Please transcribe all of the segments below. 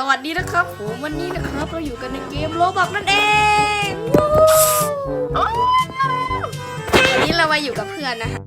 สวัสดีนะครับผมวันนี้นะครับเราอยู่กันในเกมโลบอกนั่นเองวู้ฮู้วันนี้เรามาอยู่กับเพื่อนนะฮะ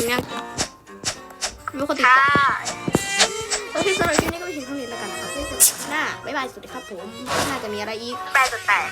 เองนะรู้คนติดค่ะตามโอเคสำหรับคลิปนี้ก็ไปถึงเท่านี้แล้วกันนะครับไว้เจอกันคลิปหน้าบ๊ายบายสวัสดีครับผมน่าจะมีอะไรอีกแปดจุดแปด